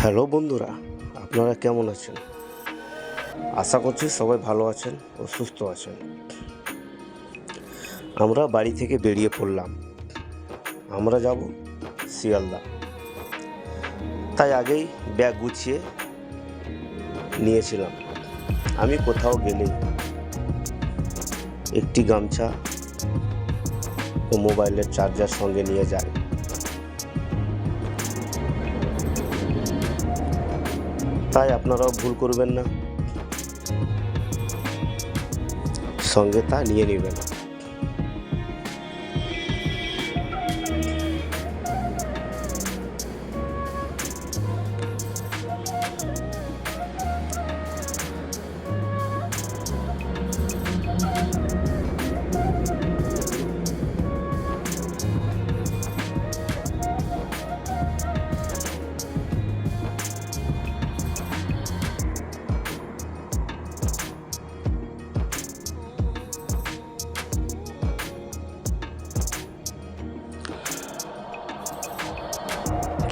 Hello বন্ধুরা, আপনারা কেমন আছেন? আশা করছি সবাই ভালো আছেন ও সুস্থ আছেন। আমরা বাড়ি থেকে বেরিয়ে পড়লাম। আমরা যাব শিয়ালদা। তাই আগেই ব্যাগ গুছিয়ে নিয়েছিলাম। আমি কোথাও গেলে একটি গামছা ও মোবাইলের চার্জার সঙ্গে নিয়ে যাই। তাই আপনারাও ভুল করবেন না। সঙ্গে তা নিয়ে নেবেন।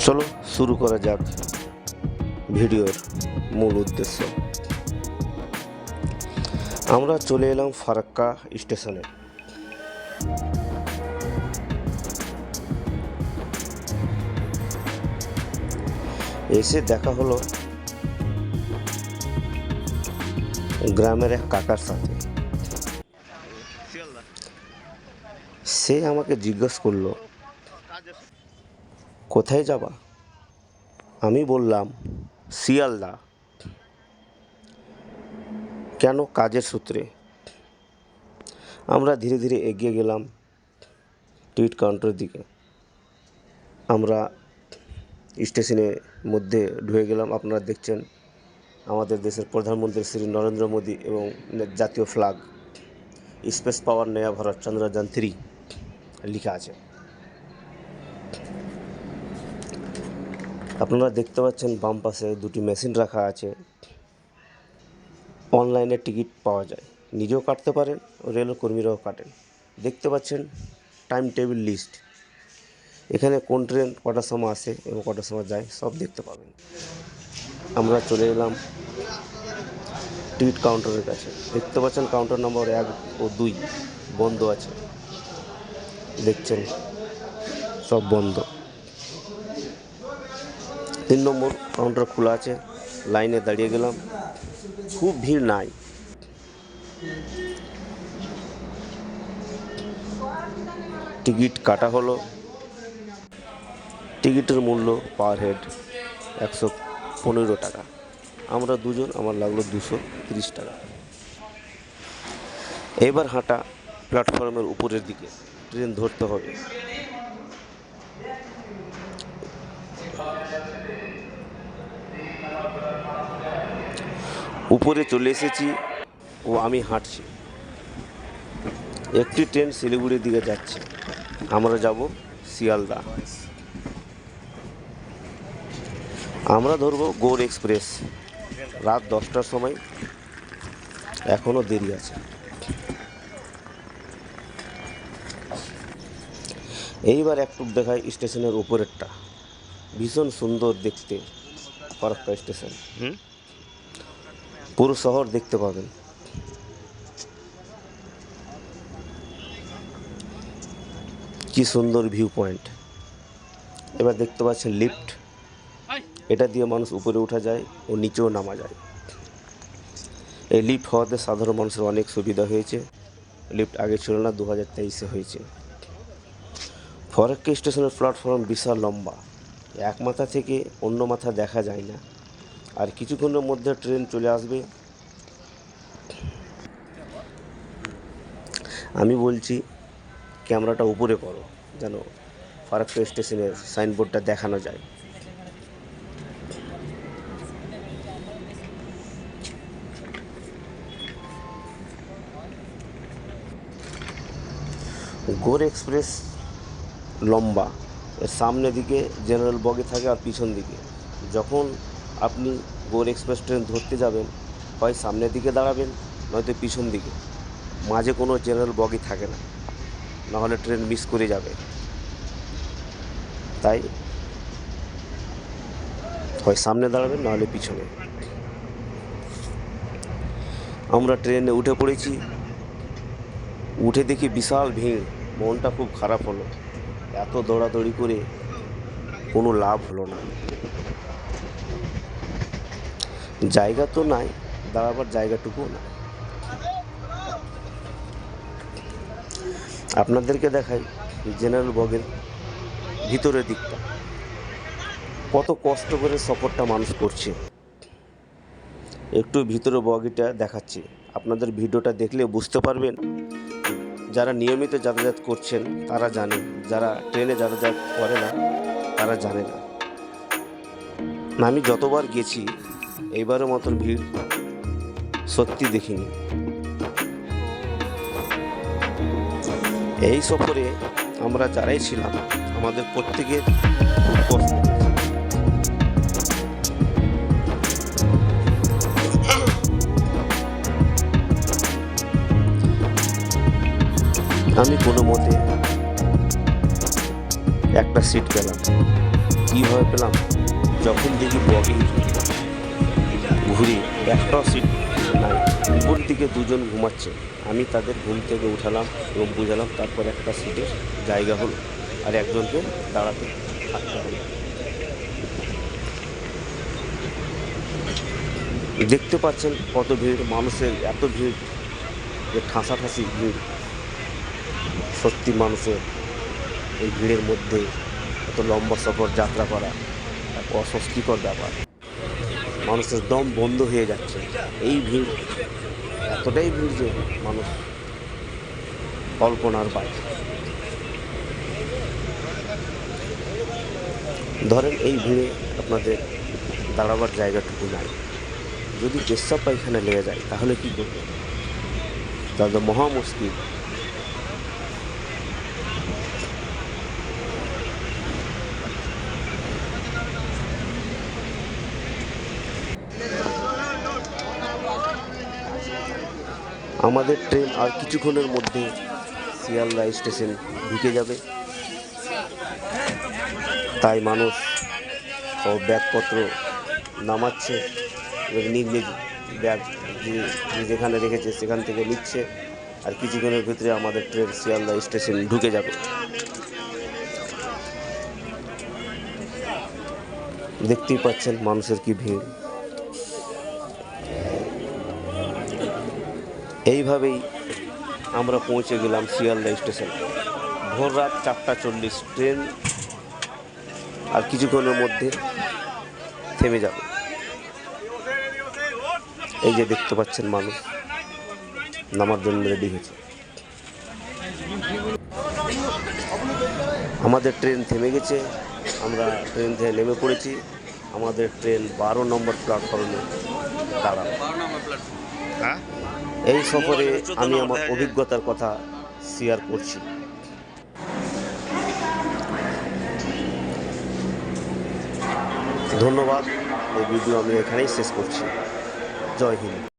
চলো শুরু করা যাক ভিডিওর মূল উদ্দেশ্য। আমরা চলে এলাম ফারাক্কা স্টেশনে। এসে দেখা হলো গ্রামের এক কাকার সাথে। সে আমাকে জিজ্ঞেস করল কোথায় যাবা? আমি বললাম, শিয়ালদা। কেন কাজের সূত্রে? আমরা ধীরে ধীরে এগিয়ে গেলাম টিকিট কাউন্টারের দিকে। আমরা স্টেশনের মধ্যে ঢুকে গেলাম। আপনারা দেখছেন আমাদের দেশের প্রধানমন্ত্রী শ্রী নরেন্দ্র মোদী এবং জাতীয় ফ্ল্যাগ স্পেস পাওয়ার নয়া ভারত চন্দ্রযান থ্রি লেখা আছে। আপনারা দেখতে পাচ্ছেন বাম পাশে দুটি মেশিন রাখা আছে। অনলাইনে টিকিট পাওয়া যায়। নিজেও কাটতে পারেন রেল কর্মীরাও কাটেন। দেখতে পাচ্ছেন টাইম টেবিল লিস্ট। এখানে কোন ট্রেন কটার সময় আসে এবং কটার সময় যায় সব দেখতে পাবেন। আমরা চলে এলাম টিকিট কাউন্টারের কাছে। দেখতে পাচ্ছেন কাউন্টার নম্বর এক ও দুই বন্ধ আছে। দেখছেন সব বন্ধ। তিন নম্বর কাউন্টার খোলা আছে, লাইনে দাঁড়িয়ে গেলাম। খুব ভিড় নাই। টিকিট কাটা হলো। টিকিটের মূল্য পার হেড একশো পনেরো টাকা। আমরা দুজন, আমার লাগল দুশো তিরিশ টাকা। এবার হাঁটা প্ল্যাটফর্মের উপরের দিকে। ট্রেন ধরতে হবে। উপরে চলে এসেছি ও আমি হাঁটছি। একটি ট্রেন শিলিগুড়ির দিকে যাচ্ছে। আমরা যাব শিয়ালদা। আমরা ধরবো গৌড় এক্সপ্রেস। রাত দশটার সময়। এখনও দেরি আছে। এইবার একটু দেখায় স্টেশনের উপরেরটা। ভীষণ সুন্দর দেখতে ফরাক্কা স্টেশন। হুম? পুরো শহর দেখতে পাবেন। কি সুন্দর ভিউ পয়েন্ট এবার দেখতে পাচ্ছেন লিফট এটা দিয়ে মানুষ উপরে ওঠা যায় ও নিচেও নামা যায়। এই লিফট হওয়াতে সাধারণ মানুষের অনেক সুবিধা হয়েছে। লিফট আগে ছিল না দু হাজার তেইশে হয়েছে। ফরাক্কা স্টেশনের প্ল্যাটফর্ম বিশাল লম্বা। এক মাথা থেকে অন্য মাথা দেখা যায় না। আর কিছুক্ষণের মধ্যে ট্রেন চলে আসবে। আমি বলছি, ক্যামেরাটা উপরে করো, যেন ফারাক্কা স্টেশনের সাইনবোর্ডটা দেখানো যায়। গোর এক্সপ্রেস লম্বা। সামনে দিকে জেনারেল বগি থাকে আর পিছন দিকে। যখন আপনি গোর এক্সপ্রেস ট্রেন ধরতে যাবেন, হয় সামনের দিকে দাঁড়াবেন, নয়তো পিছন দিকে। মাঝে কোনো জেনারেল বগি থাকে না, নাহলে ট্রেন মিস করে যাবে। তাই হয় সামনে দাঁড়াবেন, নাহলে পিছনে। আমরা ট্রেনে উঠে পড়েছি। উঠে দেখি বিশাল ভিড়, মনটা খুব খারাপ হলো। এত দৌড়াদৌড়ি করে কোনো লাভ হলো না। জায়গা তো নাই, দাঁড়াবার জায়গাটুকুও না আপনাদেরকে দেখাই জেনারেল বগের ভিতরের দিকটা। কত কষ্ট করে সফরটা মানুষ করছে। একটু ভিতরে বগিটা দেখাচ্ছি। আপনাদের ভিডিওটা দেখলে বুঝতে পারবেন যারা নিয়মিত যাতায়াত করছেন, তারা জানে যারা ট্রেনে যাতায়াত করে না, তারা জানে না। আমি যতবার গেছি এইবারের মতন ভিড় সত্যি দেখিনি। এই সফরে আমরা যারাই ছিলাম, আমাদের প্রত্যেকের খুব কষ্ট। আমি কোনো মতে একটা সিট পেলাম। কীভাবে পেলাম? যখন দেখি বগি ঘুরি একটাও সিট নাই। উপর দিকে দুজন ঘুমাচ্ছে। আমি তাদের ঘুম থেকে উঠালাম এবং বুঝালাম, তারপর একটা সিটের জায়গা হলো আর একজনকে দাঁড়াতে থাকতে হলো। দেখতে পাচ্ছেন কত ভিড়, মানুষের এত ভিড় যে ঠাঁসাঠাঁসি ভিড়। সত্যি মানুষের এই ভিড়ের মধ্যে এত লম্বা সফর যাত্রা করা এক অস্বস্তিকর ব্যাপার। মানুষের দম বন্ধ হয়ে যাচ্ছে। এই ভিড়, এতটাই ভিড় যে মানুষ কল্পনার বাইরে। ধরেন এই ভিড়ে আপনাদের দাঁড়াবার জায়গাটুকু নাই। যদি পেশাব পায়খানা লেগে যায়, তাহলে কি করবে? তাহলে মহা মুশকিল। আমাদের ট্রেন আর কিছুক্ষণের মধ্যে শিয়ালদা স্টেশন ঢুকে যাবে। তাই মানুষ সব ব্যাগপত্র নামাচ্ছে নিজ নিজ ব্যাগ যেখানে রেখেছে সেখান থেকে নিচ্ছে আর কিছুক্ষণের ভিতরে আমাদের ট্রেন শিয়ালদা স্টেশন ঢুকে যাবে। দেখতেই পাচ্ছেন মানুষের কি ভিড়। এইভাবেই আমরা পৌঁছে গেলাম শিয়ালদা স্টেশন। ভোর রাত চারটা চল্লিশ ট্রেন আর কিছুক্ষণের মধ্যে থেমে যাবে। এই যে দেখতে পাচ্ছেন মানুষ, নামার জন্য রেডি হয়েছে। আমাদের ট্রেন থেমে গেছে, আমরা ট্রেন থেকে নেমে পড়েছি। আমাদের ট্রেন বারো নম্বর প্ল্যাটফর্মে দাঁড়ানো। হ্যাঁ? এই সফরে আমি আমার অভিজ্ঞতার কথা শেয়ার করছি। ধন্যবাদ এই ভিডিও আমি এখানেই শেষ করছি। জয় হিন্দ।